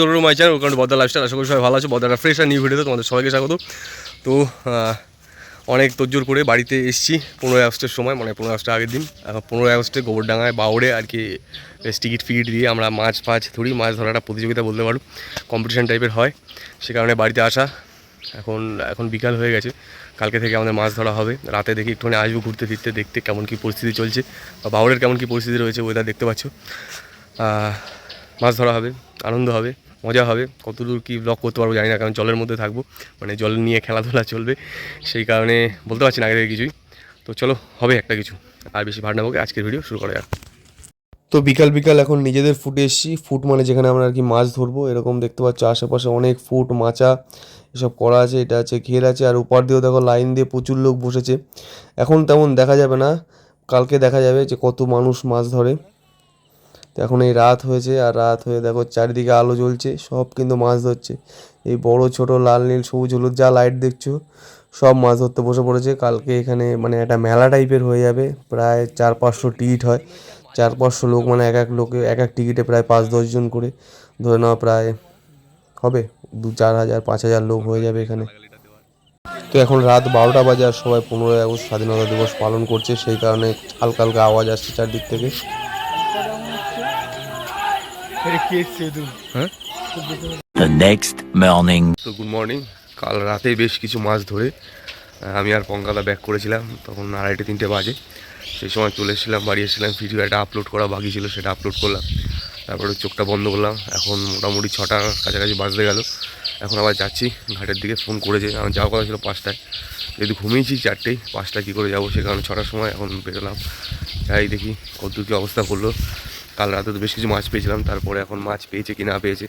জরুরি my channel ওখানে বদলা লাইফস্টাইল আশা করি সবাই ভালো আছে। বদলা ফ্রেশ আর নিউ ভিডিওতে তোমাদের সবাইকে স্বাগত। তো অনেক তোজ্জোর করে বাড়িতে এসেছি পনেরোই আগস্টের সময় মানে পনেরোই আগস্টের আগের দিন। পনেরোই আগস্টে গোবরডাঙ্গায় বাউড়ে আর কি টিকিট ফিকিট দিয়ে আমরা মাছ ফাছ ধরি, মাছ ধরার একটা প্রতিযোগিতা বলতে পারো কম্পিটিশন টাইপের হয়। সে কারণে বাড়িতে আসা, এখন এখন বিকাল হয়ে গেছে। কালকে থেকে আমাদের মাছ ধরা হবে। রাতে দেখি একটুখানি আসব ঘুরতে ফিরতে, দেখতে কেমন কী পরিস্থিতি চলছে, বা বাউড়ের কেমন কী পরিস্থিতি রয়েছে ওয়েদার দেখতে পাচ্ছ। মাছ ধরা হবে, আনন্দ হবে, মজা হবে। কতদূর কী ব্লগ করতে পারব জানি না, কারণ জলের মধ্যে থাকব। মানে জল নিয়ে খেলাধুলা চলবে, সেই কারণে বলতে পারছি না আগে থেকে কিছুই। তো চলো, হবে একটা কিছু। আর বেশি ভাড় নেব আজকের ভিডিও শুরু করা যাক। তো বিকাল বিকাল এখন নিজেদের ফুটে এসেছি। ফুট মানে যেখানে আমরা আর কি মাছ ধরবো, এরকম দেখতে পাচ্ছ আশেপাশে অনেক ফুট, মাচা, এসব করা আছে, এটা আছে, ঘের আছে, আর উপর দিয়েও দেখো লাইন দিয়ে প্রচুর লোক বসেছে। এখন তেমন দেখা যাবে না, কালকে দেখা যাবে যে কত মানুষ মাছ ধরে। এখন এই রাত হয়েছে আর রাত হয়ে দেখো চারিদিকে আলো জ্বলছে, সব কিন্তু মাছ ধরছে। এই বড়, ছোট, লাল, নীল, সবুজ, হলুদ যা লাইট দেখছ, সব মাছ ধরতে বসে পড়েছে। কালকে এখানে মানে একটা মেলা টাইপের হয়ে যাবে, প্রায় চার পাঁচশো টিকিট হয়। চার পাঁচশো লোক মানে এক এক লোকে, এক এক টিকিটে প্রায় পাঁচ দশজন করে। ধরে নেওয়া প্রায়, হবে দু, চার হাজার, পাঁচ হাজার লোক হয়ে যাবে এখানে। তো এখন রাত বারোটা বাজে আর সবাই পনেরোই আগস্ট স্বাধীনতা দিবস পালন করছে, সেই কারণে হালকা হালকা আওয়াজ আসছে চারদিক থেকে। The next morning. তো গুড মর্নিং কাল রাতে বেশ কিছু মাছ ধরে আমি আর পঙ্কাদা ব্যাক করেছিলাম। তখন আড়াইটে, তিনটে বাজে। সেই সময় চলে এসেছিলাম, বাড়ি এসেছিলাম ভিডিও একটা আপলোড করা বাকি ছিল, সেটা আপলোড করলাম। তারপরে চোখটা বন্ধ করলাম। এখন মোটামুটি ছটা কাছাকাছি বাজতে গেল। এখন আবার যাচ্ছি, ঘাটের দিকে ফোন করেছে। আমার যাওয়ার কথা ছিল পাঁচটায়। যেহেতু ঘুমিয়েছি চারটেই, পাঁচটায় কী করে যাব সে কারণে ছটার সময় এখন বেরোলাম। যাই দেখি কত কী অবস্থা করল। কাল রাতে তো বেশ কিছু মাছ পেয়েছিলাম, তারপরে এখন মাছ পেয়েছে কি না পেয়েছে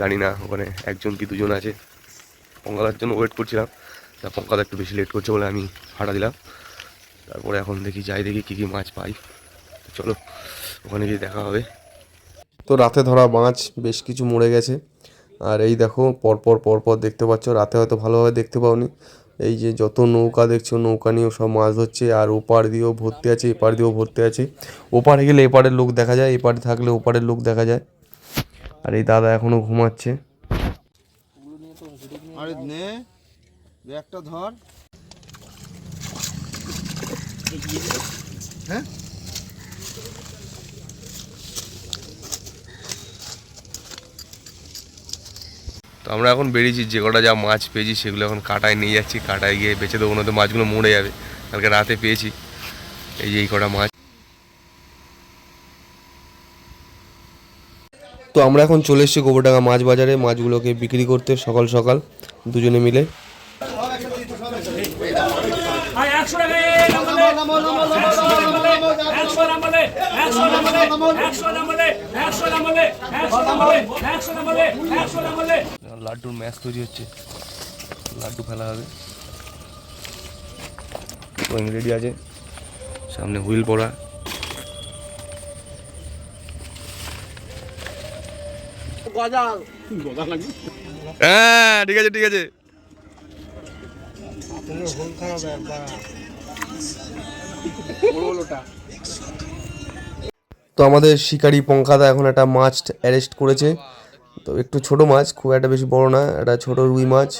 জানি না, ওখানে একজন কি দুজন আছে। পঙ্কাদার জন্য ওয়েট করছিলাম, তা পঙ্কাদা একটু বেশি লেট করছে বলে আমি ভাড়া দিলাম। তারপরে এখন দেখি, যাই দেখি কী কী মাছ পাই। চলো, ওখানে গিয়ে দেখা হবে। তো রাতে ধরা মাছ, বেশ কিছু মরে গেছে। আর এই দেখো, পরপর পরপর দেখতে পাচ্ছ, রাতে হয়তো ভালোভাবে দেখতে পাওনি। এই যে যত নৌকা দেখছ, নৌকা নিয়েও সব মাছ ধরছে, আর ওপার দিয়েও ভর্তি আছে, এপার দিয়েও ভর্তি আছে। ওপারে গেলে এপারের লোক দেখা যায়, এপারে থাকলে ওপারের লোক দেখা যায়। আর এই দাদা এখনও ঘুমাচ্ছে। ব্যাগটা ধর। হ্যাঁ? তো আমরা এখন বেরিয়েছি যে কটা যা মাছ পেয়েছি সেগুলো এখন কাটায় নিয়ে যাচ্ছি কাটায় গিয়ে বেঁচে দেবো না তো মাছগুলো মরে যাবে কালকে রাতে পেয়েছি এই যে এই কটা মাছ তো আমরা এখন চলে এসেছি গোবরডাঙ্গা মাছ বাজারে মাছগুলোকে বিক্রি করতে সকাল সকাল দুজনে মিলে একশো লাড্ডুর ম্যাচ তৈরি হচ্ছে। লাড্ডু ফেলা হবে। ওয়িং রেডি আছে। সামনে হুইল পড়া। হ্যাঁ ঠিক আছে ঠিক আছে। তো আমাদের শিকারি পঙ্কাদা এখন একটা মাছ অ্যারেস্ট করেছে। তো একটু ছোট মাছ, খুব একটা বেশি বড় না, একটা ছোট রুই মাছ।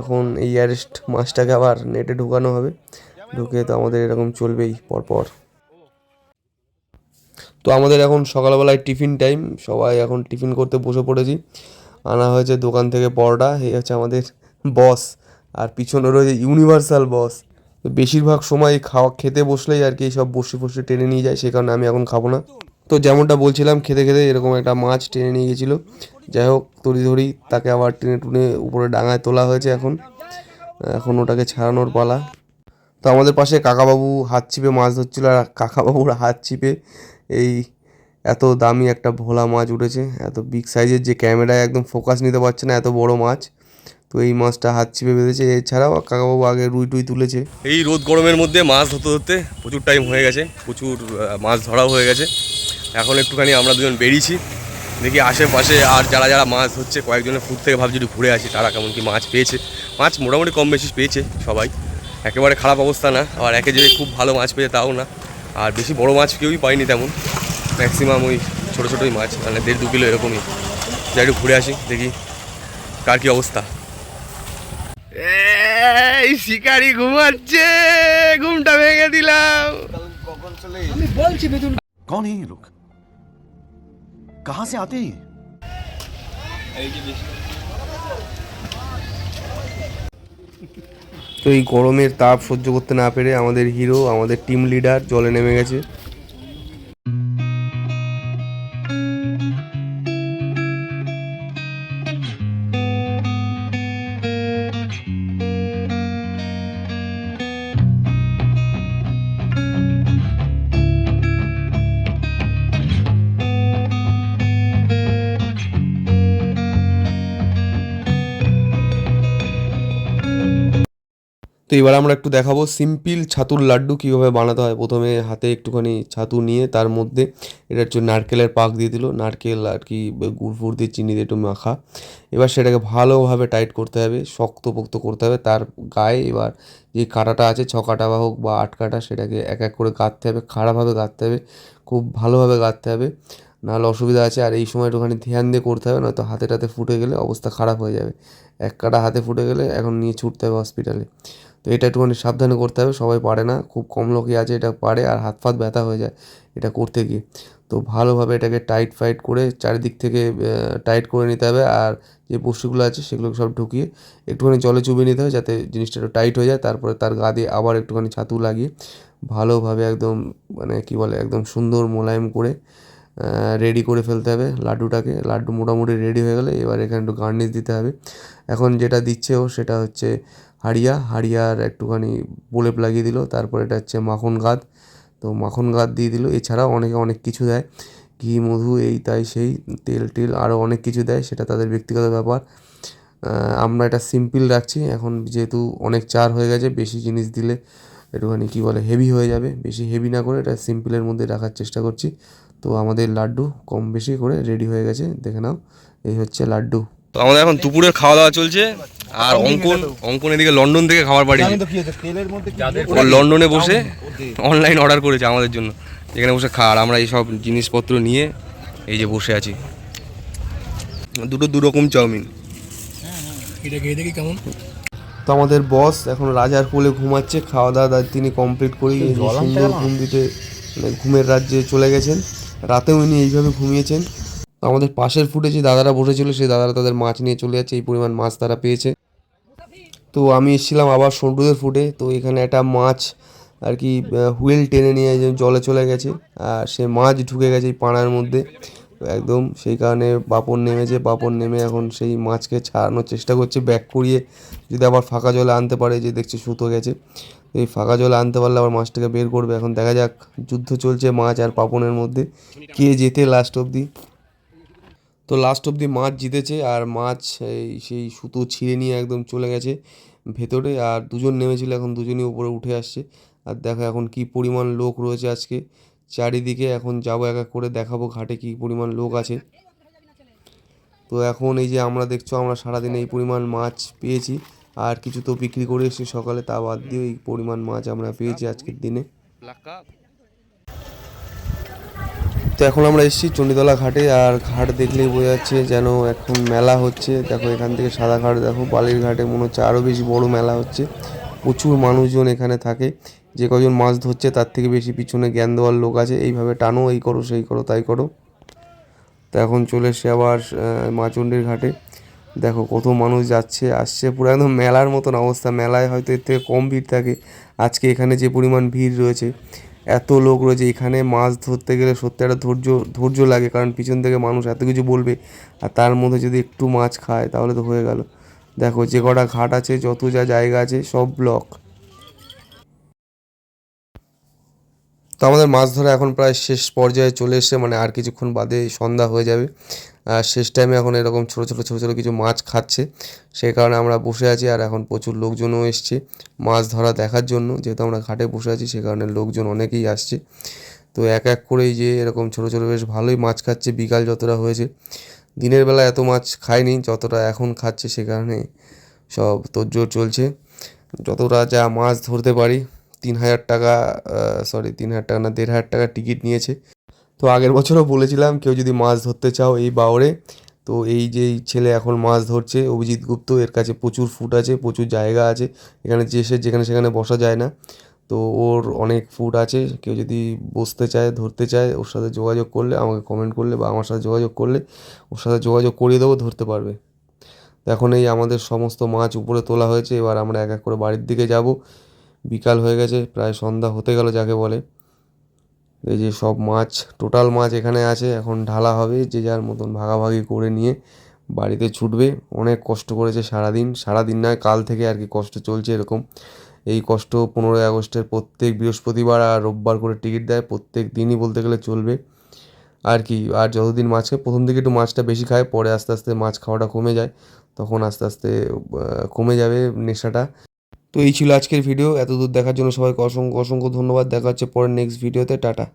এখন এই অ্যারেস্ট মাছটাকে আবার নেটে ঢুকানো হবে। ঢুকে তো আমাদের এরকম চলবেই পরপর। তো আমাদের এখন সকালবেলায় টিফিন টাইম, সবাই এখন টিফিন করতে বসে পড়েছি। আনা হয়েছে দোকান থেকে পরোটা, এই হচ্ছে আমাদের বস। আর পিছনে রয়েছে ইউনিভার্সাল বস। তো বেশিরভাগ সময় খাওয়া, খেতে বসলেই আর কি সব বসে বসে টেনে নিয়ে যায়, সে কারণে আমি এখন খাব না। তো যেমনটা বলছিলাম, খেতে খেতে এরকম একটা মাছ টেনে নিয়ে গেছিল। যাই হোক তড়ি ধরি, তাকে আবার টেনে টুনে উপরে ডাঙায় তোলা হয়েছে এখন। এখন ওটাকে ছাড়ানোর পালা। তো আমাদের পাশে কাকাবাবু হাত চিপে মাছ ধরছিল, আর কাকাবাবুর হাত চিপে এই এত দামি একটা ভোলা মাছ উঠেছে। এত বিগ সাইজের যে ক্যামেরায় একদম ফোকাস নিতে পারছে না, এত বড় মাছ। তো এই মাছটা হাত চিপে বেঁধেছে। এছাড়াও কাকাবাবু আগে রুই টুই তুলেছে। এই রোদ গরমের মধ্যে মাছ ধরতে ধরতে প্রচুর টাইম হয়ে গেছে। প্রচুর মাছ ধরাও হয়ে গেছে। এখন একটুখানি আমরা দুজন বেরিয়েছি। দেখি আশেপাশে আর যারা যারা মাছ হচ্ছে কয়েকজনের ফুট থেকে ভাবছি একটু ঘুরে আসি তারা কেমন কি মাছ পেয়েছে। মাছ মোটামুটি কম বেশি পেয়েছে সবাই। একেবারে খারাপ অবস্থা না আর একে যদি খুব ভালো মাছ পেয়েছে তাও না। আর বেশি বড় মাছ কেউই পাইনি তেমন। ম্যাক্সিমাম ওই ছোটো ছোটোই মাছ মানে দেড় দু কিলো এরকমই। যাই একটু ঘুরে আসি দেখি কার কি অবস্থা। এই শিকারি ঘুমাচ্ছে ঘুমটা ভেঙে দিলাম। কখন বলছি লোক? कहां से आते हैं ये তো এই গরমের তাপ সহ্য করতে না পেরে আমাদের হিরো আমাদের টিম লিডার জলে নেমে গেছে তো এবার আমরা একটু দেখাবো সিম্পল ছাতুর লাড্ডু কীভাবে বানাতে হয়। প্রথমে হাতে একটুখানি ছাতু নিয়ে তার মধ্যে এটা হচ্ছে নারকেলের পাক দিয়ে দিল। নারকেল আর কি গুড় ফুড় দিয়ে চিনি দিয়ে একটু মাখা। এবার সেটাকে ভালোভাবে টাইট করতে হবে শক্ত পোক্ত করতে হবে। তার গায়ে এবার যে কাঁটাটা আছে, ছ কাটা বা হোক বা আট কাটা, সেটাকে এক এক করে গাঁথতে হবে, খাড়াভাবে গাঁথতে হবে, খুব ভালোভাবে গাঁথতে হবে। নাহলে অসুবিধা আছে। আর এই সময় একটুখানি ধ্যান দিয়ে করতে হবে, নয়তো হাতে টাতে ফুটে গেলে অবস্থা খারাপ হয়ে যাবে। এক কাটা হাতে ফুটে গেলে এখন নিয়ে ছুটতে হবে হসপিটালে তো এটা একটুখানি সাবধানে করতে হবে, সবাই পারে না, খুব কম লোকই আছে এটা পারে আর হাত ফাত ব্যথা হয়ে যায় এটা করতে গিয়ে। তো ভালোভাবে এটাকে টাইট ফাইট করে চারিদিক থেকে টাইট করে নিতে হবে আর যে বস্তুগুলো আছে সেগুলো সব ঢুকিয়ে একটুখানি জলে চুবিয়ে নিতে হবে যাতে জিনিসটা একটু টাইট হয়ে যায়, তারপরে তার গা দিয়ে আবার একটুখানি ছাতু লাগিয়ে ভালোভাবে একদম মানে কি বলে একদম সুন্দর মোলায়েম করে রেডি করে ফেলতে হবে লাড্ডুটাকে। লাড্ডু মোটামুটি রেডি হয়ে গেলে এবার এখানে একটু গার্নিশ দিতে হবে। এখন যেটা দিচ্ছে ও সেটা হচ্ছে হাড়িয়া, হাড়িয়ার একটুখানি প্রলেপ লাগিয়ে দিল, তারপর এটা হচ্ছে মাখন গাদ তো মাখন গাদ দিয়ে দিল, এছাড়াও অনেকে অনেক কিছু দেয়। ঘি, মধু, এই তাই সেই, তেল টেল আরও অনেক কিছু দেয়, সেটা তাদের ব্যক্তিগত ব্যাপার। আমরা এটা সিম্পল রাখছি, এখন যেহেতু অনেক চার হয়ে গেছে, বেশি জিনিস দিলে একটুখানি কী বলে হেভি হয়ে যাবে, বেশি হেভি না করে এটা সিম্পলের মধ্যে রাখার চেষ্টা করছি। তো আমাদের লাড্ডু কম বেশি করে রেডি হয়ে গেছে, দেখে নাও, এই হচ্ছে লাড্ডু। তো আমাদের এখন দুপুরের খাওয়া দাওয়া চলছে। আর অঙ্কন অঙ্কন এদিকে লন্ডন থেকে খাবার পাঠিয়েছে ও লন্ডনে বসে অনলাইন অর্ডার করেছে আমাদের জন্য। এখানে বসে খা আর আমরা এই সব জিনিসপত্র নিয়ে এই যে বসে আছি। দুটো দু রকম চাউমিন। এটা খেয়ে দেখি কেমন। তো আমাদের বস এখন রাজার কোলে ঘুমাচ্ছে খাওয়া দাওয়া তিনি কমপ্লিট করেই সুন্দর ঘুম দিতে মানে ঘুমের রাজ্যে চলে গেছেন। রাতেও উনি এইভাবে ঘুমিয়েছেন। আমাদের পাশের ফুটে যে দাদারা বসেছিল, সেই দাদারা তাদের মাছ নিয়ে চলে যাচ্ছে, এই পরিমাণ মাছ তারা পেয়েছে। তো আমি এসেছিলাম আবার সন্টুদের ফুটে তো এখানে একটা মাছ আর কি হুইল টেনে নিয়ে জলে চলে গেছে, আর সে মাছ ঢুকে গেছে এই পাড়ার মধ্যে। একদম সেই কারণে বাপন নেমেছে, বাপন নেমে এখন সেই মাছকে ছাড়ানোর চেষ্টা করছে ব্যাক করিয়ে যদি আবার ফাঁকা জলে আনতে পারে যে দেখছে সুতো গেছে। এই ফাঁকা জলে আনতে পারলে আবার মাছটাকে বের করবে, এখন দেখা যাক, যুদ্ধ চলছে মাছ আর পাপনের মধ্যে, কে যেতে লাস্ট অবধি। তো লাস্ট অবধি মাছ জিতেছে আর মাছ সেই সুতো ছিঁড়ে নিয়ে একদম চলে গেছে ভেতরে আর দুজন নেমেছিল, এখন দুজনই উপরে উঠে আসছে। আর দেখো এখন কি পরিমাণ লোক রয়েছে আজকে। চারিদিকে এখন যাব এক এক করে দেখাবো ঘাটে কি পরিমাণ লোক আছে। তো এখন এই যে আমরা দেখছ, আমরা সারাদিন এই পরিমাণ মাছ পেয়েছি। আর কিছু তো বিক্রি করে এসেছি সকালে, তা বাদ দিয়ে এই পরিমাণ মাছ আমরা পেয়েছি আজকের দিনে। তো এখন আমরা এসেছি চণ্ডীতলা ঘাটে, আর ঘাট দেখলেই বোঝা যাচ্ছে যেন এখন মেলা হচ্ছে। দেখো, এখান থেকে সাদা ঘাট, দেখো, বালির ঘাটে মনে হচ্ছে আরও বেশি বড় মেলা হচ্ছে। প্রচুর মানুষজন এখানে থাকে। যে কজন মাছ ধরছে, তার থেকে বেশি পিছনে জ্ঞান দেওয়ার লোক আছে। এইভাবে টানো, এই করো, সেই করো, তাই করো। তো এখন চলে এসে আবার মাচণ্ডীর ঘাটে। দেখো, কত মানুষ যাচ্ছে, আসছে। পুরো একদম মেলার মতন অবস্থা। মেলায় হয়তো এর থেকে কম ভিড় থাকে। আজকে এখানে যে পরিমাণ ভিড় রয়েছে এত লোক রয়েছে, এখানে মাছ ধরতে গেলে সত্যি একটা ধৈর্য ধৈর্য লাগে, কারণ পিছন থেকে মানুষ এত কিছু বলবে, আর তার মধ্যে যদি একটু মাছ খায়, তাহলে তো হয়ে গেল। দেখো, যে কটা ঘাট আছে, যত যা জায়গা আছে, সব ব্লক। তো আমাদের মাছ ধরা এখন প্রায় শেষ পর্যায়ে চলে এসেছে মানে আর কিছুক্ষণ বাদে সন্ধ্যা হয়ে যাবে। শেষ টাইমে এখন এরকম ছোটো ছোটো ছোটো ছোটো কিছু মাছ খাচ্ছে। সেই কারণে আমরা বসে আছি আর এখন প্রচুর লোকজনও এসছে মাছ ধরা দেখার জন্য। যেহেতু আমরা ঘাটে বসে আছি, সে কারণে লোকজন অনেকেই আসছে। তো এক এক করেই যে এরকম ছোটো ছোটো বেশ ভালোই মাছ খাচ্ছে, বিকাল যতটা হয়েছে। দিনের বেলা এত মাছ খায়নি যতটা এখন খাচ্ছে, সে কারণে সব তোড়জোড় চলছে। যতটা যা মাছ ধরতে পারি, তিন হাজার টাকা সরি তিন হাজার টাকা না, দেড় হাজার টাকা টিকিট নিয়েছে। তো আগের বছরও বলেছিলাম, কেউ যদি মাছ ধরতে চাও এই বাওরে, তো এই যে ছেলে এখন মাছ ধরছে, অভিজিৎ গুপ্ত, এর কাছে প্রচুর ফুট আছে, প্রচুর জায়গা আছে, এখানে যে সে, যেখানে সেখানে বসা যায় না। তো ওর অনেক ফুট আছে, কেউ যদি বসতে চায়, ধরতে চায়, ওর সাথে যোগাযোগ করলে, আমাকে কমেন্ট করলে বা আমার সাথে যোগাযোগ করলে, ওর সাথে যোগাযোগ করিয়ে দেবো, ধরতে পারবে। তো এখন এই আমাদের সমস্ত মাছ উপরে তোলা হয়েছে, এবার আমরা এক এক করে বাড়ির দিকে যাব। বিকাল হয়ে গেছে, প্রায় সন্ধ্যা হতে গেল যাকে বলে। এই যে সব মাছ, টোটাল মাছ এখানে আছে, এখন ঢালা হবে, যে যার মতন ভাগাভাগি করে নিয়ে বাড়িতে ছুটবে। অনেক কষ্ট করেছে সারাদিন সারাদিন নয়, কাল থেকে আর কি কষ্ট চলছে এরকম। এই কষ্ট পনেরোই আগস্টের প্রত্যেক বৃহস্পতিবার আর রোববার করে টিকিট দেয়, প্রত্যেক দিনই বলতে গেলে চলবে। আর কি, আর যতদিন মাছ খায়, প্রথম দিকে একটু মাছটা বেশি খায়, পরে আস্তে আস্তে মাছ খাওয়াটা কমে যায়, তখন আস্তে আস্তে কমে যাবে নেশাটা। তো এই ছিল আজকের ভিডিও এত দূর দেখার জন্য সবাইকে অসংখ্য অসংখ্য ধন্যবাদ। দেখা হচ্ছে পরের নেক্সট ভিডিওতে টাটা।